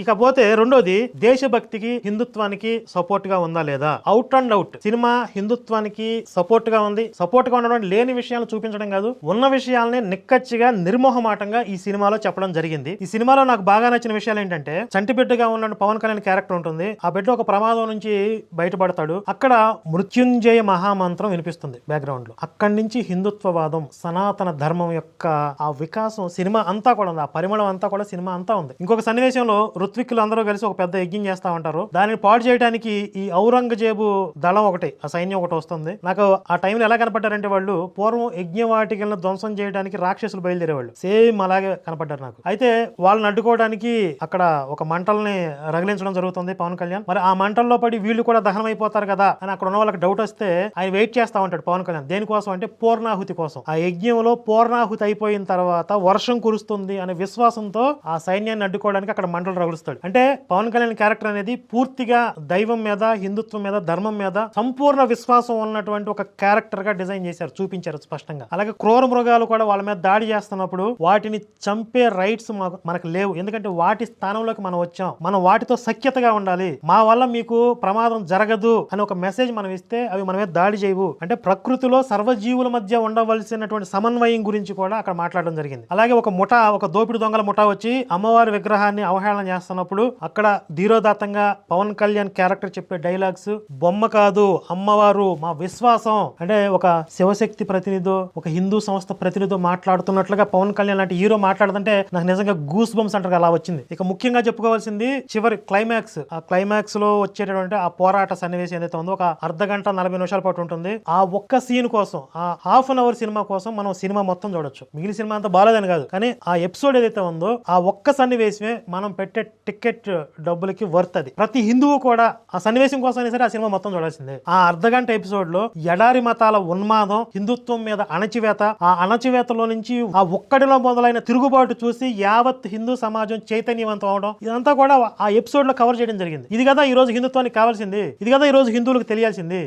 ఇకపోతే రెండోది దేశభక్తికి హిందుత్వానికి సపోర్ట్గా ఉందా లేదా? అవుట్ అండ్ అవుట్ సినిమా హిందుత్వానికి సపోర్ట్గా ఉంది. సపోర్ట్గా ఉండడం లేని విషయాలు చూపించడం కాదు. ఉన్న విషయాల్ని నిక్కచ్చిగా నిర్మోహమాటంగా ఈ సినిమాలో చెప్పడం జరిగింది. ఈ సినిమాలో నాకు బాగా నచ్చిన విషయాలు ఏంటంటే చంటి బిడ్డగా ఉన్న పవన్ కళ్యాణ్ క్యారెక్టర్ ఉంటుంది. ఆ బిడ్డ ఒక ప్రమాదం నుంచి బయటపడతాడు. అక్కడ మృత్యుంజయ మహామంత్రం వినిపిస్తుంది బ్యాక్గ్రౌండ్లో అక్కడి నుంచి హిందుత్వవాదం సనాతన ధర్మం యొక్క ఆ వికాసం సినిమా అంతా కూడా ఉంది. ఆ పరిమళం అంతా కూడా సినిమా అంతా ఉంది. ఇంకొక సన్నివేశంలో ఋత్విక్కులు అందరూ కలిసి ఒక పెద్ద యజ్ఞం చేస్తా ఉంటారు దానిని పాడు చేయడానికి ఈ ఔరంగజేబు దళం ఒకటి ఆ సైన్యం ఒకటి వస్తుంది. నాకు ఆ టైంలో ఎలా కనపడ్డారంటే వాళ్ళు పూర్వం యజ్ఞవాటికలను ధ్వంసం చేయడానికి రాక్షసులు బయలుదేరేవాళ్ళు. సేమ్ అలాగే కనపడ్డారు నాకు. అయితే వాళ్ళని అడ్డుకోవడానికి అక్కడ ఒక మంటల్ని రగిలించడం జరుగుతుంది పవన్ కళ్యాణ్. మరి ఆ మంటల్లో పడి వీళ్ళు కూడా దహనం అయిపోతారు కదా అని అక్కడ ఉన్న వాళ్ళకి డౌట్ వస్తే ఆయన వెయిట్ చేస్తా ఉంటాడు పవన్ కళ్యాణ్. దేనికోసం అంటే పూర్ణాహుతి కోసం. ఆ యజ్ఞంలో పూర్ణాహుతి అయిపోయిన తర్వాత వర్షం కురుస్తుంది అనే విశ్వాసంతో ఆ సైన్యాన్ని అడ్డుకోవడానికి అక్కడ మంటలు రగులుస్తాడు అంటే పవన్ కళ్యాణ్ క్యారెక్టర్ అనేది పూర్తిగా దైవం మీద హిందుత్వం మీద ధర్మం మీద సంపూర్ణ విశ్వాసం ఉన్నటువంటి ఒక క్యారెక్టర్గా డిజైన్ చేశారు చూపించారు స్పష్టంగా. అలాగే క్రూర మృగాలు కూడా వాళ్ళ మీద దాడి చేస్తున్నప్పుడు వాటిని చంపే రైట్స్ మనకు లేవు. ఎందుకంటే వాటి స్థానంలోకి మనం వచ్చాం. మనం వాటితో సఖ్యతగా ఉండాలి. మా వల్ల మీకు ప్రమాదం జరగదు అని ఒక మెసేజ్ మనం ఇస్తే అవి మన మీద దాడి చేయవు. అంటే ప్రకృతిలో సర్వజీవుల మధ్య ఉండవలసినటువంటి సమన్వయం గురించి కూడా అక్కడ మాట్లాడడం జరిగింది. అలాగే ఒక ముఠా ఒక దోపిడి దొంగల ముఠా వచ్చి అమ్మవారి విగ్రహాన్ని అవహేళన చేస్తున్నప్పుడు అక్కడ ధీరోదాత్తంగా పవన్ కళ్యాణ్ క్యారెక్టర్ చెప్పే డైలాగ్స్ బొమ్మ కాదు అమ్మవారు మా విశ్వాసం అంటే ఒక శివశక్తి ప్రతినిధో ఒక హిందూ సంస్థ ప్రతినిధో మాట్లాడుతున్నట్లుగా పవన్ కళ్యాణ్ లాంటి హీరో మాట్లాడుతుంటే నాకు నిజంగా గూస్ బంప్స్ అంటారు అలా వచ్చింది. ఇక ముఖ్యంగా చెప్పుకోవాల్సింది చివరి క్లైమాక్స్ ఆ క్లైమాక్స్లో వచ్చేటటువంటి ఆ పోరాట సన్నివేశం ఏదైతే ఉందో ఒక అర్ధ గంట నలభై నిమిషాల పాటు ఉంటుంది. ఆ ఒక్క సీన్ కోసం ఆ హాఫ్ అన్ అవర్ సినిమా కోసం మనం సినిమా మొత్తం చూడొచ్చు. మిగిలిన సినిమా అంతా బాలేదని కాదు. కానీ ఆ ఎపిసోడ్ ఏదైతే ఉందో ఆ ఒక్క సన్నివేశమే మనం పెట్టే టికెట్ డబ్బులకి వర్త్ అది. ప్రతి హిందువు కూడా ఆ సన్నివేశం కోసం సరే ఆ సినిమా మొత్తం చూడాల్సిందే. ఆ అర్ధగంట ఎపిసోడ్లో ఎడారి మతాల ఉన్మాదం హిందుత్వం మీద అణచివేత ఆ అణచివేతలో నుంచి ఆ ఒక్కడిలో మొదలైన తిరుగుబాటు చూసి యావత్ హిందూ సమాజం చైతన్యవంతం అవడం ఇదంతా కూడా ఆ ఎపిసోడ్లో కవర్ చేయడం జరిగింది. ఇది కదా ఈ రోజు హిందుత్వానికి కావాల్సింది. ఇది కదా ఈ రోజు హిందువులకు తెలియాల్సింది.